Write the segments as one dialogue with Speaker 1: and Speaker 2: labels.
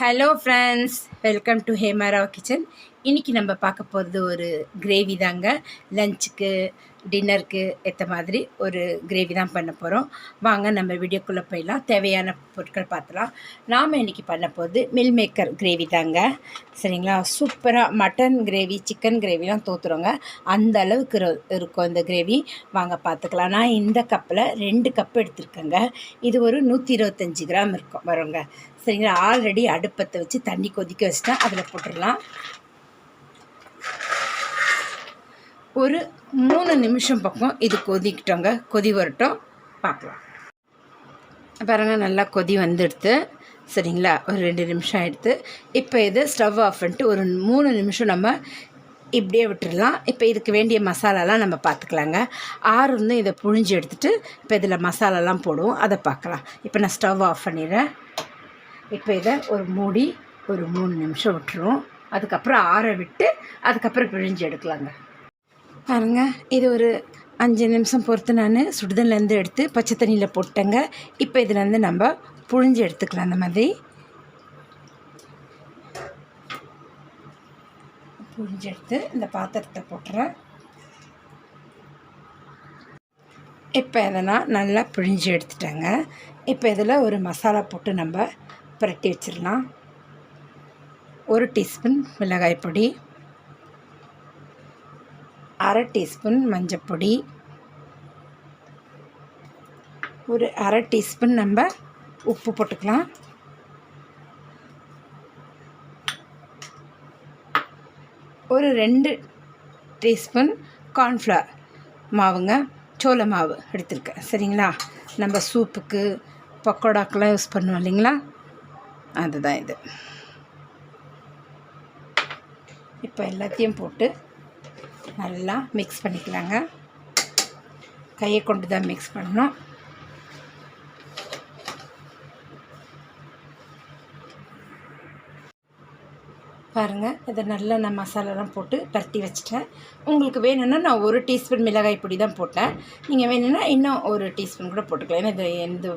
Speaker 1: Hello friends welcome to Hemara kitchen இன்றைக்கி நம்ம பார்க்க போகிறது ஒரு கிரேவி தாங்க. லஞ்சுக்கு டின்னருக்கு ஏற்ற மாதிரி ஒரு கிரேவி தான் பண்ண போகிறோம் வாங்க நம்ம வீடியோக்குள்ளே போயிடலாம். தேவையான பொருட்கள் பார்த்துலாம் நாம் இன்றைக்கி பண்ண போகிறது மில் மேக்கர் கிரேவி தாங்க. சரிங்களா? சூப்பராக மட்டன் கிரேவி சிக்கன் கிரேவிலாம் தோற்றுறோங்க அந்த அளவுக்கு இருக்கும் அந்த கிரேவி வாங்க பார்த்துக்கலாம். நான் இந்த கப்பில் ரெண்டு கப் எடுத்திருக்கேங்க. இது ஒரு நூற்றி இருபத்தஞ்சி கிராம் இருக்கும். வருங்க. சரிங்களா ஆல்ரெடி அடுப்பத்தை வச்சு தண்ணி கொதிக்க வச்சுட்டா அதில் போட்டுடலாம். ஒரு மூணு நிமிஷம் பக்கம் இது கொதிக்கிட்டோங்க கொதி வரட்டும். பார்க்கலாம். பாருங்க நல்லா கொதி வந்துடுது. சரிங்களா? ஒரு ரெண்டு நிமிஷம் ஆகிடுது இப்போ இது ஸ்டவ் ஆஃப் பண்ணிட்டு ஒரு மூணு நிமிஷம் நம்ம இப்படியே விட்டுடலாம். இப்போ இதுக்கு வேண்டிய மசாலாலாம் நம்ம பார்த்துக்கலாங்க. ஆறுந்து இதை புழிஞ்சு எடுத்துகிட்டு இப்போ இதில் மசாலாலாம் போடுவோம். அதை பார்க்கலாம். இப்போ நான் ஸ்டவ் ஆஃப் பண்ணிடுறேன். இப்போ இதை ஒரு மூடி ஒரு மூணு நிமிஷம் விட்டுருவோம். அதுக்கப்புறம் ஆற விட்டு அதுக்கப்புறம் பிழிஞ்சு எடுக்கலாங்க. பாருங்க இது ஒரு அஞ்சு நிமிஷம் பொறுத்து நான் சுடுதண்ணிலேருந்து எடுத்து பச்சை தண்ணியில் போட்டேங்க. இப்போ இதுலேருந்து நம்ம புழிஞ்சு எடுத்துக்கலாம் அந்த மாதிரி. புழிஞ்சு எடுத்து இந்த பாத்திரத்தை போட்டுறேன். இப்போ இதை நல்லா பிழிஞ்சு எடுத்துட்டேங்க. இப்போ இதில் ஒரு மசாலா போட்டு நம்ம புரட்டி வச்சிடலாம் ஒரு டீஸ்பூன் மிளகாய் பொடி அரை டீஸ்பூன் மஞ்சப்பொடி ஒரு அரை டீஸ்பூன் நம்ம உப்பு போட்டுக்கலாம். ஒரு ரெண்டு டீஸ்பூன் கார்ன்ஃப்ளவர் மாவுங்க சோள மாவு எடுத்திருக்கேன். சரிங்களா? நம்ம சூப்புக்கு பக்கோடாக்கெலாம் யூஸ் பண்ணுவோம் இல்லைங்களா? அதுதான் இது. இப்போ எல்லாத்தையும் போட்டு நல்லா மிக்ஸ் பண்ணிக்கலாங்க. கையை கொண்டு தான் மிக்ஸ் பண்ணணும். பாருங்கள் இதை நல்லா நான் மசாலாலாம் போட்டு பரட்டி வச்சிட்டேன். உங்களுக்கு வேணும்னா நான் ஒரு டீஸ்பூன் மிளகாய் பொடி தான் போட்டேன். நீங்கள் வேணும்னா இன்னும் ஒரு டீஸ்பூன் கூட போட்டுக்கலாம். ஏன்னா இது இந்த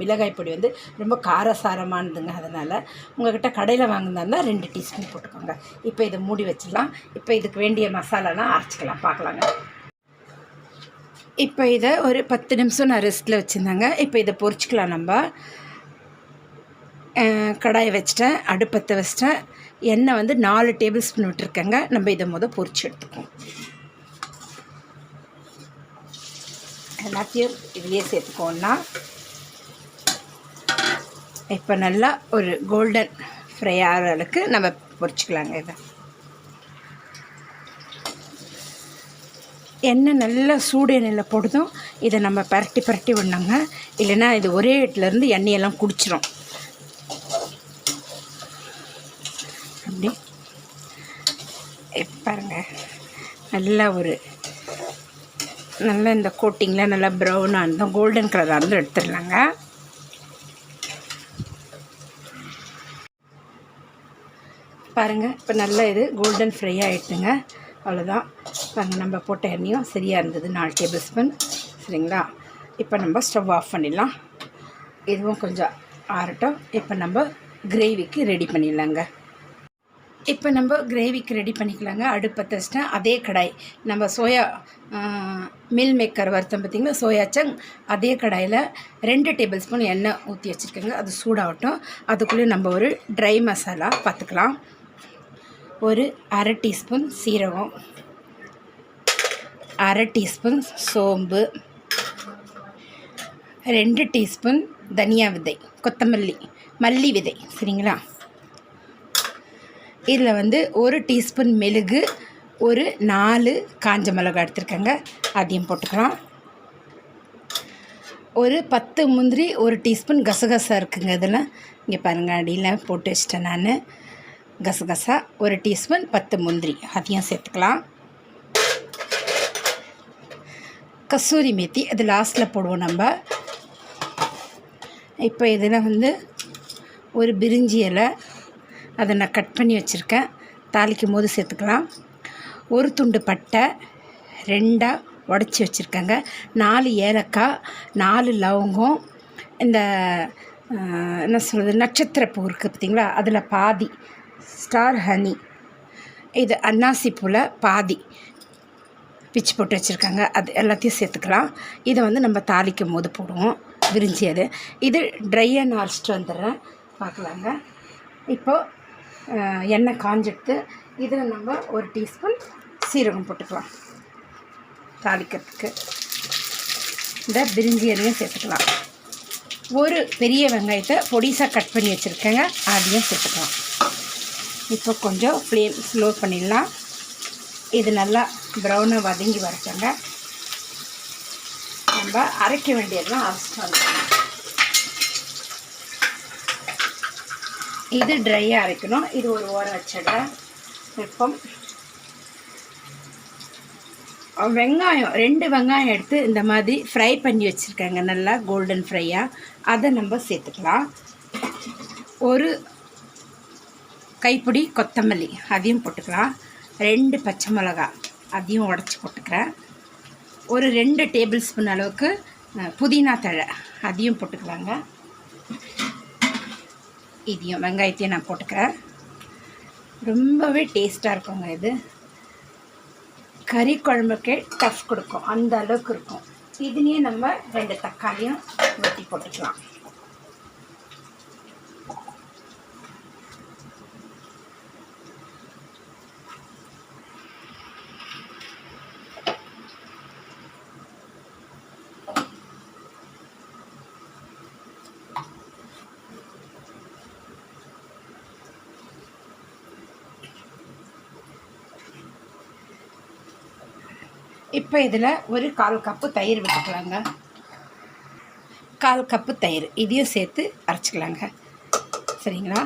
Speaker 1: மிளகாய் பொடி வந்து ரொம்ப காரசாரமானதுங்க அதனால். உங்கள்கிட்ட கடையில் வாங்கினா இருந்தால் ரெண்டு டீஸ்பூன் போட்டுக்கோங்க. இப்போ இதை மூடி வச்சிடலாம். இப்போ இதுக்கு வேண்டிய மசாலாலாம் அரைச்சிக்கலாம். பார்க்கலாங்க. இப்போ இதை ஒரு பத்து நிமிஷம் நான் ரெஸ்ட்டில் வச்சுருந்தேங்க. இப்போ இதை பொரிச்சிக்கலாம் நம்ம. கடாயை வச்சிட்டேன். அடுப்பத்தை வச்சிட்டேன். எண்ணெய் வந்து நாலு டேபிள் ஸ்பூன் விட்டுருக்கேங்க. நம்ம இதை மொதல் பொறிச்சு எடுத்துக்குவோம். எல்லாத்தையும் இதுலேயே சேர்த்துக்கோன்னா இப்போ நல்லா ஒரு கோல்டன் ஃப்ரை ஆகிற அளவுக்கு நம்ம பொறிச்சிக்கலாங்க இதை. எண்ணெய் நல்லா சூடு எண்ணெயில் போடுதும். இதை நம்ம பரட்டி பரட்டி விடணுங்க. இல்லைன்னா இது ஒரே இடத்துலேருந்து எண்ணெயெல்லாம் குடிச்சிரும். பாருங்க. நல்லா ஒரு நல்லா இந்த கோட்டிங்கில் நல்லா ப்ரௌனாக இருந்தோம் கோல்டன் கலராக இருந்தும் எடுத்துடலாங்க. பாருங்கள் இப்போ நல்லா இது கோல்டன் ஃப்ரை ஆகிட்டுங்க அவ்வளோதான் பாருங்கள் நம்ம போட்ட எண்ணெயும் சரியாக இருந்தது. நாலு டேபிள் ஸ்பூன் சரிங்களா? இப்போ நம்ம ஸ்டவ் ஆஃப் பண்ணிடலாம். இதுவும் கொஞ்சம் ஆறட்டும். இப்போ நம்ம கிரேவிக்கு ரெடி பண்ணிடலாங்க. இப்போ நம்ம கிரேவிக்கு ரெடி பண்ணிக்கலாங்க. அடுப்பை தச்சிட்டேன். அதே கடாய். நம்ம சோயா மில் மேக்கர் வறுத்தம் பார்த்திங்கன்னா சோயா சங் அதே கடாயில் ரெண்டு டேபிள் ஸ்பூன் எண்ணெய் ஊற்றி வச்சுருக்கோங்க. அது சூடாகட்டும். அதுக்குள்ளே நம்ம ஒரு ட்ரை மசாலா பார்த்துக்கலாம். ஒரு அரை டீஸ்பூன் சீரகம். அரை டீஸ்பூன் சோம்பு. ரெண்டு டீஸ்பூன் தனியா விதை. கொத்தமல்லி. மல்லி விதை. சரிங்களா? இதில் வந்து ஒரு டீஸ்பூன் மெழுகு ஒரு நாலு காஞ்ச மிளகா எடுத்துருக்கேங்க. அதையும் போட்டுக்கலாம். ஒரு பத்து முந்திரி ஒரு டீஸ்பூன் கசகசா இருக்குங்க இதில். இங்கே பாருங்கள் அடியில் போட்டு வச்சிட்டேன் நான். கசகசா ஒரு டீஸ்பூன் பத்து முந்திரி. அதையும் சேர்த்துக்கலாம். கஸ்தூரி மேத்தி அது லாஸ்ட்டில் போடுவோம் நம்ம. இப்போ இதில் வந்து ஒரு பிரிஞ்சி இலை அதை நான் கட் பண்ணி வச்சுருக்கேன். தாளிக்கும் போது சேர்த்துக்கலாம். ஒரு துண்டு பட்டை ரெண்டாக உடச்சி வச்சுருக்கேங்க. நாலு ஏலக்காய் நாலு லவங்கம் இந்த என்ன சொல்கிறது நட்சத்திரப்பூ இருக்குது பார்த்திங்களா? அதில் பாதி ஸ்டார் ஹனி. இது அன்னாசி பூவில் பாதி பிச்சு போட்டு வச்சுருக்காங்க. அது எல்லாத்தையும் சேர்த்துக்கலாம். இதை வந்து நம்ம தாளிக்கும் போது போடுவோம். விரிஞ்சி அது. இது ட்ரையாக நான் அரைச்சிட்டு வந்துடுறேன். பார்க்கலாங்க. இப்போது எண்ணெய் காஞ்செடுத்து இதில் நம்ம ஒரு டீஸ்பூன் சீரகம் போட்டுக்கலாம். தாளிக்கிறதுக்கு. இந்த பிரிஞ்சி எதையும் சேர்த்துக்கலாம். ஒரு பெரிய வெங்காயத்தை பொடிசாக கட் பண்ணி வச்சுருக்கேங்க. அதையும் சேர்த்துக்கலாம். இப்போ கொஞ்சம் ஃப்ளேம் ஸ்லோ பண்ணிடலாம். இது நல்லா ப்ரௌனாக வதங்கி வரட்டங்க. நம்ம அரைக்க வேண்டியதெல்லாம் அரைச்சிட்டு இது ட்ரையாக அரைக்கணும். இது ஒரு ஓரம் வச்சிடுறேன். வெப்பம். வெங்காயம் ரெண்டு வெங்காயம் எடுத்து இந்த மாதிரி ஃப்ரை பண்ணி வச்சுருக்காங்க. நல்லா கோல்டன் ஃப்ரையாக அதை நம்ம சேர்த்துக்கலாம். ஒரு கைப்பிடி கொத்தமல்லி அதையும் போட்டுக்கலாம். ரெண்டு பச்சை மிளகா அதையும் உடச்சி போட்டுக்கிறேன். ஒரு ரெண்டு டேபிள் ஸ்பூன் அளவுக்கு புதினா தழை அதையும் போட்டுக்கலாங்க. இதையும் வெங்காயத்தையும் நான் போட்டுக்கிறேன். ரொம்பவே டேஸ்ட்டாக இருக்குங்க இது. கறி குழம்புக்கே டஃப் கொடுக்கும். அந்த அளவுக்கு இருக்கும். இதுலேயே நம்ம ரெண்டு தக்காளியும் வெட்டி போட்டுக்கலாம். இப்போ இதில் ஒரு கால் கப்பு தயிர் விட்டுக்கலாங்க கால் கப்பு தயிர். இதையும் சேர்த்து அரைச்சிக்கலாங்க. சரிங்களா?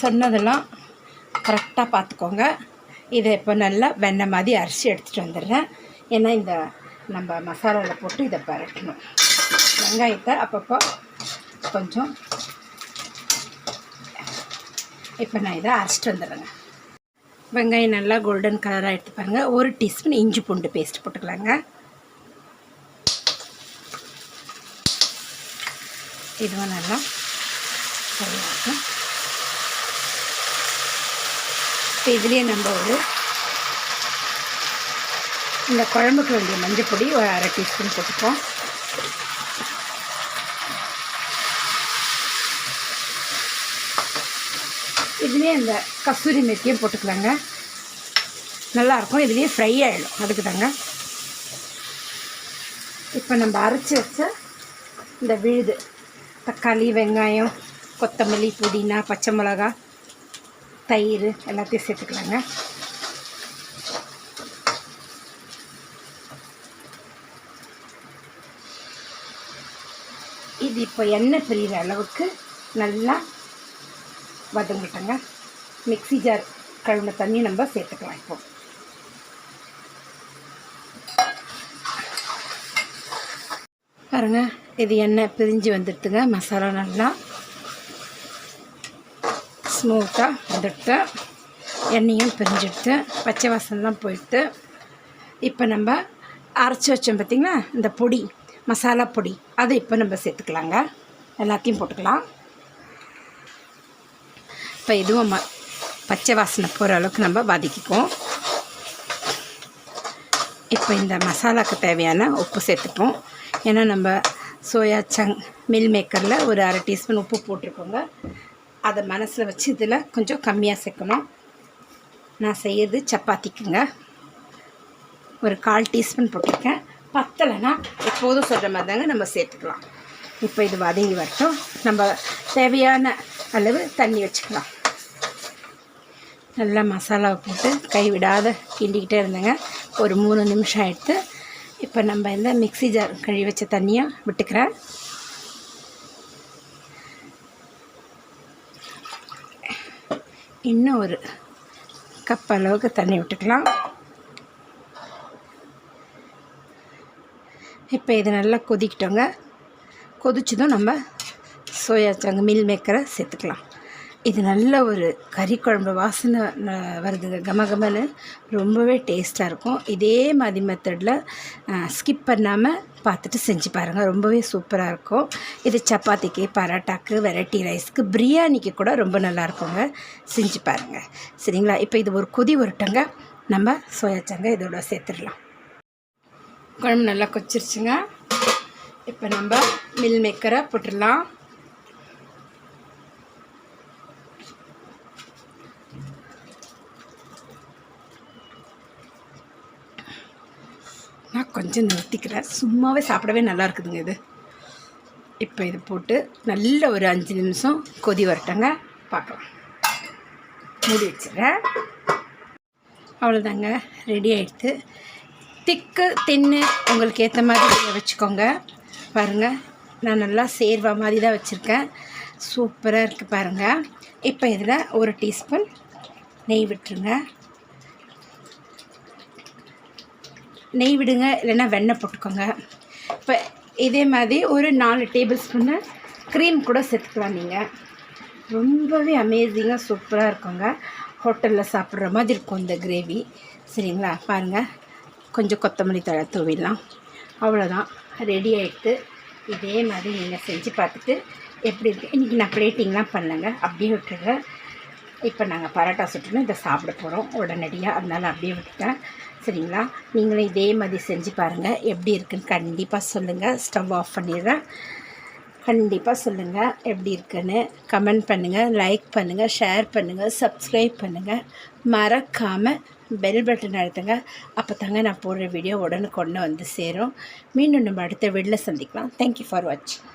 Speaker 1: சொன்னதெல்லாம் கரெக்டாக பார்த்துக்கோங்க. இதை இப்போ நல்லா வெண்ணெய் மாதிரி அரிசி எடுத்துகிட்டு வந்துடுறேன். ஏன்னா இந்த நம்ம மசாலாவில் போட்டு இதை பரட்டணும். வெங்காயத்தை அப்பப்போ கொஞ்சம் இப்போ நான் இதை அரைச்சிட்டு வந்துடுறேங்க. வெங்காயம் நல்லா கோல்டன் கலராக எடுத்து பாருங்கள் ஒரு டீஸ்பூன் இஞ்சி பூண்டு பேஸ்ட் போட்டுக்கலாங்க. இதுவும் நல்லா சரியாகும் இப்போ இதுலேயே நம்ம ஒரு இந்த குழம்புக்கு வேண்டிய மஞ்சள் பொடி ஒரு அரை டீஸ்பூன் போட்டுப்போம். இதுலேயே இந்த கஸ்தூரி மெத்தியும் போட்டுக்கலாங்க. நல்லாயிருக்கும். இதுலேயே ஃப்ரை ஆகிடும் அதுக்கு தாங்க இப்போ நம்ம அரைச்சி வச்ச இந்த விழுது தக்காளி வெங்காயம் கொத்தமல்லி புதினா பச்சை மிளகா தயிர் எல்லாத்தையும் சேர்த்துக்கலாங்க. இது இப்போ எண்ணெய் பிரிகிற அளவுக்கு நல்லா வதங்கிட்டங்க மிக்ஸி ஜார் கழுவின தண்ணி நம்ம சேர்த்துக்கலாம் இப்போ. பாருங்க இது எண்ணெய் பிரிஞ்சு வந்துடுதுங்க. மசாலா நல்லா ஸ்மூத்தாக வந்துடுத்து எண்ணெயும் பிரிஞ்சிடுத்து பச்சை வாசனெலாம் போயிட்டு இப்போ நம்ம அரைச்சி வச்சோம் பார்த்திங்களா? இந்த பொடி மசாலா பொடி அதை இப்போ நம்ம சேர்த்துக்கலாங்க. எல்லாத்தையும் போட்டுக்கலாம். இப்போ இதுவும் ம பச்சை வாசனை போகிற அளவுக்கு நம்ம வதக்கிக்குவோம். இப்போ இந்த மசாலாக்கு தேவையான உப்பு சேர்த்துப்போம். ஏன்னா நம்ம சோயா சங் மில் மேக்கரில் ஒரு அரை டீஸ்பூன் உப்பு போட்டிருக்கோங்க. அதை மனசில் வச்சு இதில் கொஞ்சம் கம்மியாக சேர்க்கணும். நான் செய்யறது சப்பாத்திக்குங்க. ஒரு கால் டீஸ்பூன் போட்டிருக்கேன். பத்தலைன்னா எப்போதும் சொல்கிற மாதிரி தாங்க நம்ம சேர்த்துக்கலாம். இப்போ இது வதங்கி வரட்டும். நம்ம தேவையான அளவு தண்ணி வச்சுக்கலாம். நல்லா மசாலாவை போட்டு கைவிடாத கிண்டிக்கிட்டே இருந்தேங்க. ஒரு மூணு நிமிஷம் எடுத்து இப்போ நம்ம இந்த மிக்ஸி ஜார் கழுவி வச்ச தண்ணியை விட்டுக்கிறேன். இன்னும் ஒரு கப் அளவுக்கு தண்ணி விட்டுக்கலாம். இப்போ இது நல்லா கொதிக்கிட்டோங்க. கொதிச்சதும் நம்ம சோயா சங்கு மில் மேக்கரை சேர்த்துக்கலாம். இது நல்ல ஒரு கறி குழம்பு வாசனை வருதுங்க. கமகமன்னு ரொம்பவே டேஸ்ட்டாக இருக்கும். இதே மாதிரி மெத்தடில் ஸ்கிப் பண்ணாமல் பார்த்துட்டு செஞ்சு பாருங்கள் ரொம்பவே சூப்பராக இருக்கும். இது சப்பாத்திக்கு பரோட்டாக்கு வெரைட்டி ரைஸ்க்கு பிரியாணிக்கு கூட ரொம்ப நல்லா இருக்குங்க. செஞ்சு பாருங்கள் சரிங்களா? இப்போ இது ஒரு கொதி உருட்டங்க நம்ம சோயாச்சங்க இதோட சேர்த்துடலாம். குழம்பு நல்லா கொச்சிருச்சுங்க. இப்போ நம்ம மில் மேக்கரை போட்டுடலாம். நான் கொஞ்சம் நிறுத்திக்கிறேன். சும்மாவே சாப்பிடவே நல்லா இருக்குதுங்க இது. இப்போ இது போட்டு நல்ல ஒரு அஞ்சு நிமிஷம் கொதி வரட்டங்க. பார்க்கலாம். மூடி வச்சுறேன் அவ்வளோதாங்க ரெடி ஆயிடுத்து. திக்கு தின்னு உங்களுக்கு ஏற்ற மாதிரி வச்சுக்கோங்க. பாருங்கள் நான் நல்லா சேர்வா மாதிரி தான் வச்சுருக்கேன். சூப்பராக இருக்குது பாருங்கள் இப்போ இதில் ஒரு டீஸ்பூன் நெய் விட்டுருங்க. நெய் விடுங்க இல்லைன்னா வெண்ணெய் போட்டுக்கோங்க. இப்போ இதே மாதிரி ஒரு நாலு டேபிள் ஸ்பூனு க்ரீம் கூட சேர்த்துக்கலாம் நீங்கள் ரொம்பவே அமேசிங்காக சூப்பராக இருக்குங்க. ஹோட்டலில் சாப்பிட்ற மாதிரி இருக்கும் இந்த கிரேவி சரிங்களா? பாருங்கள் கொஞ்சம் கொத்தமல்லி தழை தூவிடலாம். அவ்வளோதான் ரெடி ஆகிட்டு இதே மாதிரி நீங்கள் செஞ்சு பார்த்துட்டு எப்படி இருக்குது இன்றைக்கி நான் பிளேட்டிங்லாம் பண்ணலைங்க. அப்படியே விட்டுருங்க. இப்போ நாங்கள் பரோட்டா சுட்டுன்னு இதை சாப்பிட போகிறோம் உடனடியாக அதனால் அப்படியே விட்டுட்டேன். சரிங்களா? நீங்களும் இதே மாதிரி செஞ்சு பாருங்கள் எப்படி இருக்குன்னு கண்டிப்பாக சொல்லுங்கள் ஸ்டவ் ஆஃப் பண்ணிடுறேன். கண்டிப்பாக சொல்லுங்கள் எப்படி இருக்குன்னு கமெண்ட் பண்ணுங்கள் லைக் பண்ணுங்கள் ஷேர் பண்ணுங்கள் சப்ஸ்கிரைப் பண்ணுங்கள் மறக்காமல் பெல் பட்டன் அழுத்துங்க. அப்போ தாங்க நான் போடுற வீடியோ உடனுக்குடனே வந்து சேரும். மீண்டும் நம்ம அடுத்த வீடியோவில் சந்திக்கலாம். தேங்க்யூ ஃபார் வாட்சிங்